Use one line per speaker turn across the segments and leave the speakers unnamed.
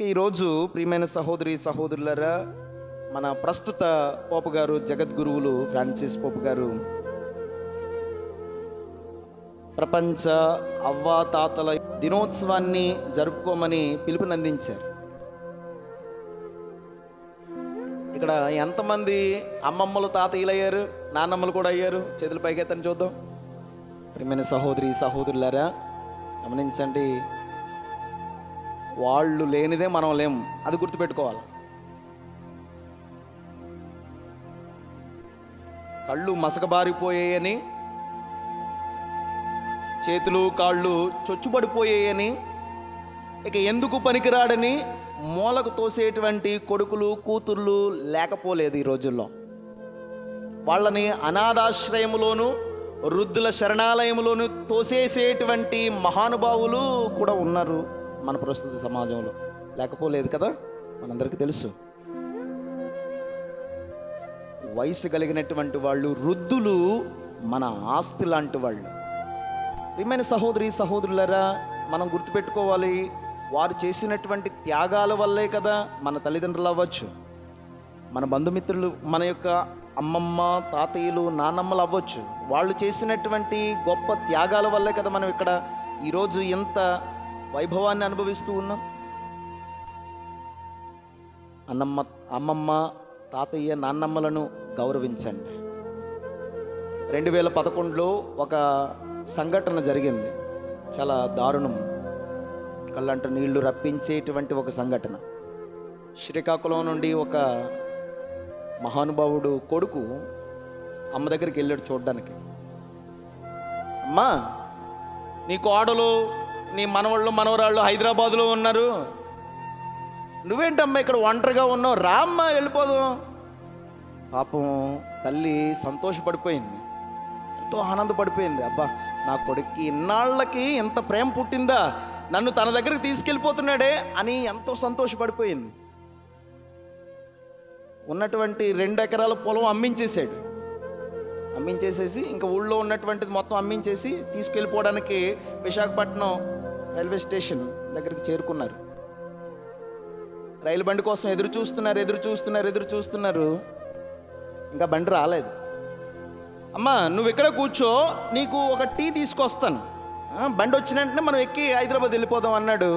ఇక ఈరోజు ప్రియమైన సహోదరి సహోదరులరా మన ప్రస్తుత పోపు గారు జగద్గురువులు ఫ్రాన్సిస్ పోపు గారు ప్రపంచ అవ్వాతాతల దినోత్సవాన్ని జరుపుకోమని పిలుపునందించారు. ఇక్కడ ఎంతమంది అమ్మమ్మలు తాతయ్యలు అయ్యారు నాన్నమ్మలు కూడా అయ్యారు? చేతుల పైకెత్తని చూద్దాం. ప్రియమైన సహోదరి సహోదరులారా గమనించండి వాళ్ళు లేనిదే మనం లేము అది గుర్తుపెట్టుకోవాలి. కళ్ళు మసకబారిపోయాయని చేతులు కాళ్ళు చొచ్చుపడిపోయాయని ఇక ఎందుకు పనికిరాడని మూలకు తోసేటువంటి కొడుకులు కూతుర్లు లేకపోలేదు ఈ రోజుల్లో. వాళ్ళని అనాథాశ్రయములోను వృద్ధుల శరణాలయంలోను తోసేసేటువంటి మహానుభావులు కూడా ఉన్నారు. మన ప్రస్తుత సమాజంలో. లేకపోలేదు కదా? మనందరికీ తెలుసు. వయసు కలిగినటువంటి వాళ్ళు వృద్ధులు మన ఆస్తి లాంటి వాళ్ళు. ప్రియమైన సహోదరి సహోదరులరా మనం గుర్తుపెట్టుకోవాలి వారు చేసినటువంటి త్యాగాల వల్లే కదా మన తల్లిదండ్రులు అవ్వచ్చు. మన బంధుమిత్రులు మన యొక్క అమ్మమ్మ తాతయ్యలు నాన్నమ్మలు అవ్వచ్చు. వాళ్ళు చేసినటువంటి గొప్ప త్యాగాల వల్లే కదా మనం ఇక్కడ ఈరోజు ఎంత వైభవాన్ని అనుభవిస్తూ ఉన్నాం. అన్నమ్మ అమ్మమ్మ తాతయ్య నాన్నమ్మలను గౌరవించండి. రెండు వేల పదకొండులో ఒక సంఘటన జరిగింది. చాలా దారుణం. కళ్ళంట నీళ్ళు రప్పించేటువంటి ఒక సంఘటన. శ్రీకాకుళం నుండి ఒక మహానుభావుడు కొడుకు అమ్మ దగ్గరికి వెళ్ళాడు చూడడానికి. అమ్మా నీ కోడలు నీ మనవాళ్ళు మనవరాళ్ళు హైదరాబాదులో ఉన్నారు. నువ్వేంటమ్మా ఇక్కడ ఒంటరిగా ఉన్నావు? రామ్మా వెళ్ళిపోదాం. పాపం తల్లి సంతోషపడిపోయింది. ఎంతో ఆనందపడిపోయింది. అబ్బా నా కొడుక్కి ఇన్నాళ్ళకి ఎంత ప్రేమ పుట్టిందా? నన్ను తన దగ్గరికి తీసుకెళ్ళిపోతున్నాడే అని ఎంతో సంతోషపడిపోయింది. ఉన్నటువంటి రెండు ఎకరాల పొలం అమ్మించేశాడు. అమ్మించేసేసి ఇంకా ఊళ్ళో ఉన్నటువంటిది మొత్తం అమ్మించేసి తీసుకెళ్ళిపోవడానికి విశాఖపట్నం రైల్వే స్టేషన్ దగ్గరికి చేరుకున్నారు. రైలు బండి కోసం ఎదురు చూస్తున్నారు ఎదురు చూస్తున్నారు ఎదురు చూస్తున్నారు. ఇంకా బండి రాలేదు. అమ్మా నువ్వు ఇక్కడ కూర్చో నీకు ఒక టీ తీసుకొస్తాను. బండి వచ్చిన వెంటనే మనం ఎక్కి హైదరాబాద్ వెళ్ళిపోదాం అన్నాడు.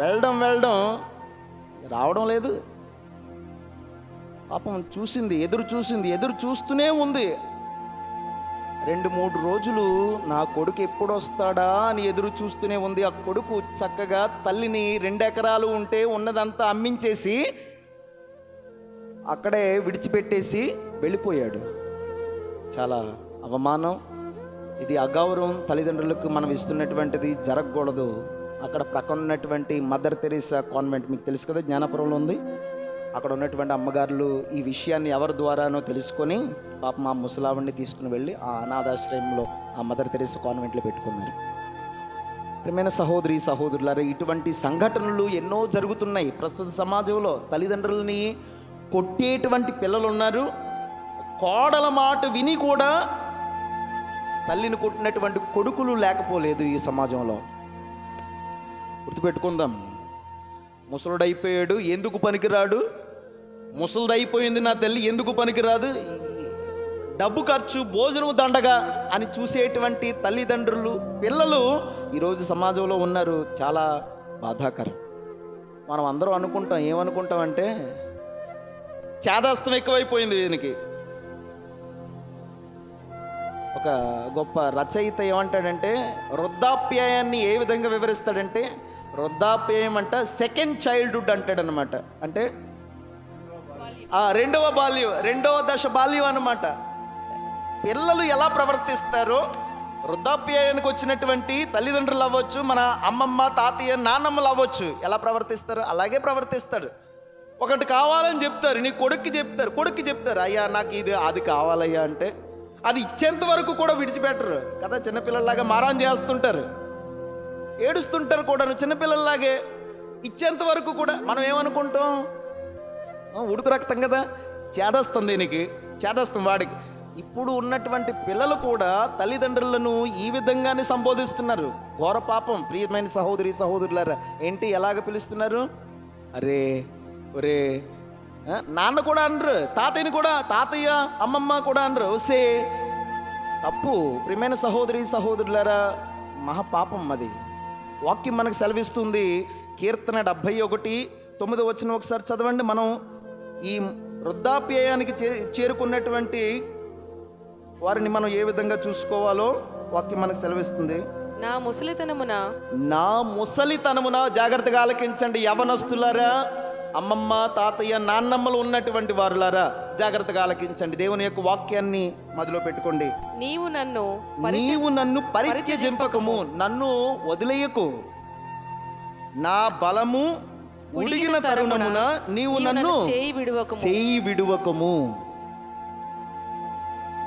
వెళ్ళడం వెళ్ళడం రావడం లేదు. పాపం చూసింది ఎదురు చూసింది ఎదురు చూస్తూనే ఉంది. రెండు మూడు రోజులు నా కొడుకు ఎప్పుడు వస్తాడా అని ఎదురు చూస్తూనే ఉంది. ఆ కొడుకు చక్కగా తల్లిని రెండు ఎకరాలు ఉంటే ఉన్నదంతా అమ్మించేసి అక్కడే విడిచిపెట్టేసి వెళ్ళిపోయాడు. చాలా అవమానం. ఇది అగౌరవం తల్లిదండ్రులకు మనం ఇస్తున్నటువంటిది జరగకూడదు. అక్కడ ప్రక్కన ఉన్నటువంటి మదర్ తెరీసా కాన్వెంట్ మీకు తెలుసు కదా జ్ఞానపురంలో ఉంది. అక్కడ ఉన్నటువంటి అమ్మగారులు ఈ విషయాన్ని ఎవరి ద్వారానో తెలుసుకొని పాప మా ముసలావిడిని తీసుకుని వెళ్ళి ఆ అనాథాశ్రయంలో ఆ మదర్ తెరీసా కాన్వెంట్లో పెట్టుకున్నారు. ప్రియమైన సహోదరి సహోదరులారా ఇటువంటి సంఘటనలు ఎన్నో జరుగుతున్నాయి. ప్రస్తుత సమాజంలో తల్లిదండ్రులని కొట్టేటువంటి పిల్లలు ఉన్నారు కోడల మాట విని కూడా తల్లిని కొట్టినటువంటి కొడుకులు లేకపోలేదు ఈ సమాజంలో. గుర్తుపెట్టుకుందాం. ముసలుడైపోయాడు. ఎందుకు పనికిరాడు? ముసలిదైపోయింది నా తల్లి ఎందుకు పనికిరాదు? డబ్బు ఖర్చు భోజనం దండగా అని చూసేటువంటి తల్లిదండ్రులు పిల్లలు ఈరోజు సమాజంలో ఉన్నారు. చాలా బాధాకరం. మనం అందరం అనుకుంటాం ఏమనుకుంటామంటే చేదాస్తం ఎక్కువైపోయింది దీనికి. ఒక గొప్ప రచయిత ఏమంటాడంటే వృద్ధాప్యాయాన్ని ఏ విధంగా వివరిస్తాడంటే వృద్ధాప్యం అంట సెకండ్ చైల్డ్హుడ్ అంటాడనమాట. అంటే రెండవ బాల్యం రెండవ దశ బాల్యం అనమాట పిల్లలు ఎలా ప్రవర్తిస్తారో వృద్ధాప్యాయానికి వచ్చినటువంటి తల్లిదండ్రులు అవ్వచ్చు మన అమ్మమ్మ తాతయ్య నాన్నమ్మలు అవ్వచ్చు. ఎలా ప్రవర్తిస్తారు అలాగే ప్రవర్తిస్తాడు. ఒకటి కావాలని చెప్తారు నీ కొడుక్కి చెప్తారు కొడుక్కి చెప్తారు అయ్యా నాకు ఇది అది కావాలయ్యా అంటే అది ఇచ్చేంత వరకు కూడా విడిచిపెట్టరు. కదా చిన్నపిల్లలాగా మారాన్ చేస్తుంటారు. ఏడుస్తుంటారు కూడా చిన్నపిల్లల్లాగే. ఇచ్చేంత వరకు కూడా మనం ఏమనుకుంటాం? ఉడుకు రక్తం కదా? చేదస్తుంది దీనికి చేదస్తాం వాడికి. ఇప్పుడు ఉన్నటువంటి పిల్లలు కూడా తల్లిదండ్రులను ఈ విధంగానే సంబోధిస్తున్నారు. ఘోర పాపం ప్రియమైన సహోదరి సహోదరులారా. ఏంటి ఎలాగ పిలుస్తున్నారు? అరే ఒరే నాన్న కూడా అనరు తాతయ్యని కూడా తాతయ్య అమ్మమ్మ కూడా అనరు. సే తప్పు. ప్రియమైన సహోదరి సహోదరులారా మహాపాపం అది. వాక్యం మనకు సెలవిస్తుంది. కీర్తన డెబ్భై ఒకటి తొమ్మిది వచ్చిన ఒకసారి చదవండి. మనం ఈ వృద్ధాప్యాయానికి చే చేరుకున్నటువంటి వారిని మనం ఏ విధంగా చూసుకోవాలో వాక్యం మనకు సెలవిస్తుంది.
నా ముసలితనమున?
నా ముసలితనమున? జాగ్రత్తగా ఆలకించండి. యవనస్తులారా అమ్మమ్మ తాతయ్య నాన్నమ్మలు ఉన్నటువంటి వారులారా జాగ్రత్తగా ఆలకించండి. దేవుని యొక్క వాక్యాన్ని మదిలో పెట్టుకోండి.
నీవు నన్ను
నీవు నన్ను పరిత్యజింపకము. నన్ను వదిలేయకు. నా బలము ఉడిగిన తరుణమున నీవు నన్ను
చేయి విడువకము.
చేయి విడువకము.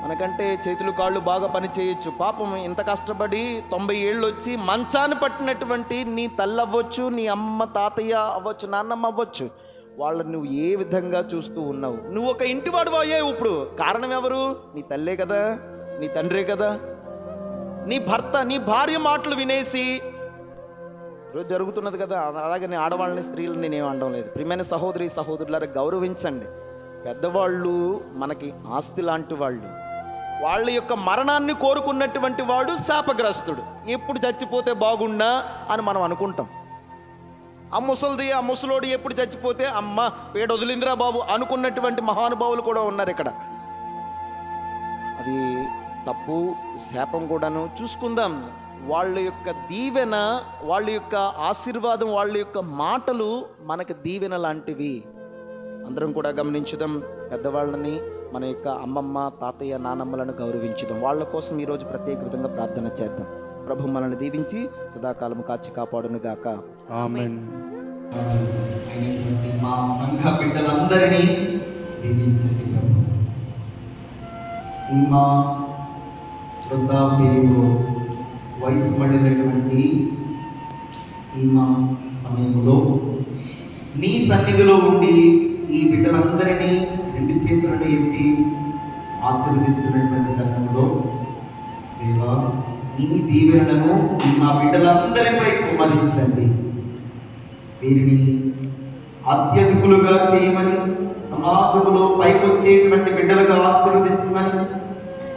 మనకంటే చేతులు కాళ్ళు బాగా పని చేయొచ్చు పాపం ఇంత కష్టపడి తొంభై ఏళ్ళు వచ్చి మంచాన్ని పట్టినటువంటి నీ తల్లి అవ్వచ్చు నీ అమ్మ తాతయ్య అవ్వచ్చు నాన్నమ్మ అవ్వచ్చు. వాళ్ళని నువ్వు ఏ విధంగా చూస్తూ ఉన్నావు? నువ్వు ఒక ఇంటివాడు అయ్యావు ఇప్పుడు? కారణం ఎవరు? నీ తల్లే కదా? నీ తండ్రే కదా? నీ భర్త నీ భార్య మాటలు వినేసి ఈరోజు జరుగుతున్నది కదా అలాగే నేను ఆడవాళ్ళని స్త్రీలు నేనేం అనడం లేదు. ప్రియమైన సహోదరి సహోదరులారా గౌరవించండి. పెద్దవాళ్ళు మనకి ఆస్తి లాంటి వాళ్ళు. వాళ్ళ యొక్క మరణాన్ని కోరుకున్నటువంటి వాడు శాపగ్రస్తుడు. ఎప్పుడు చచ్చిపోతే బాగున్నా అని మనం అనుకుంటాం. ఆ ముసలిది ఆ ముసలోడు ఎప్పుడు చచ్చిపోతే అమ్మ పేడ వదిలిందిరా బాబు అనుకున్నటువంటి మహానుభావులు కూడా ఉన్నారు ఇక్కడ. అది తప్పు శాపం కూడాను. చూసుకుందాం. వాళ్ళ యొక్క దీవెన వాళ్ళ యొక్క ఆశీర్వాదం వాళ్ళ యొక్క మాటలు మనకు దీవెన లాంటివి. అందరం కూడా గమనించుదాం. పెద్దవాళ్ళని మన యొక్క అమ్మమ్మ తాతయ్య నానమ్మలను గౌరవించుదాం. వాళ్ళ కోసం ఈరోజు ప్రత్యేక విధంగా ప్రార్థన చేద్దాం. ప్రభు మనల్ని దీవించి సదాకాలము కాచి కాపాడును గాక
ఆమెన్.
అయినటువంటి మా సంఘ బిడ్డలందరినీ దీవించండి ప్రభు. ఈ మా వృద్ధాప్యంలో వయసు పడినటువంటి ఈ మా సమయంలో నీ సన్నిధిలో ఉండి ఈ బిడ్డలందరినీ రెండు చేతులను ఎత్తి ఆశీర్వదిస్తున్నటువంటి తరుణంలో దేవా నీ దీవెనలను మా బిడ్డలందరిపై కుమరించండి వీరిని అత్యధికులుగా చేయమని సమాజంలో పైకొచ్చేటువంటి బిడ్డలుగా ఆశీర్వదించమని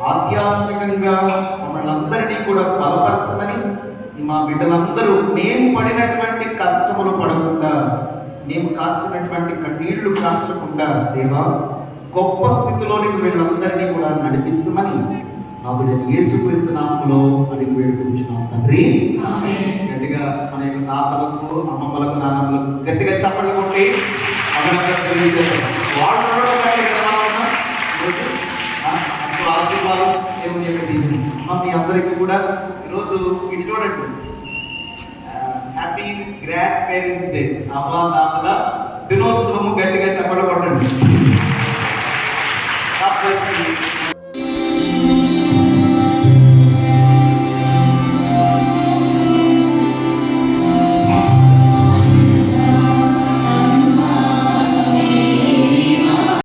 ఆధ్యాత్మికంగా మమ్మల్ని అందరినీ కూడా బలపరచమని మా బిడ్డలందరూ మేము పడినటువంటి కష్టములు పడకుండా మేము కాచినటువంటి కన్నీళ్ళు కాచకుండా దేవా గొప్ప స్థితిలోనికి వీళ్ళందరినీ కూడా నడిపించమని నాదుడైన యేసుక్రీస్తు నామములో అడిగి వేడుకుంటున్నాం తండ్రి. గట్టిగా మన యొక్క తాతలకు అమ్మమ్మలకు నాన్నమ్మలకు గట్టిగా చప్పట్లు కొట్టి అభినందన తెలియజేద్దాం వాళ్ళు కూడా గట్టిగా ఈరోజు ఆశీర్వాదం దేవుని యొక్క దీవెన. మీ అందరికీ కూడా ఈరోజు ఇటు చూడండి హ్యాపీ గ్రాండ్ పేరెంట్స్ డే అమ్మా తాతల దినోత్సవము గట్టిగా చెప్పబడండి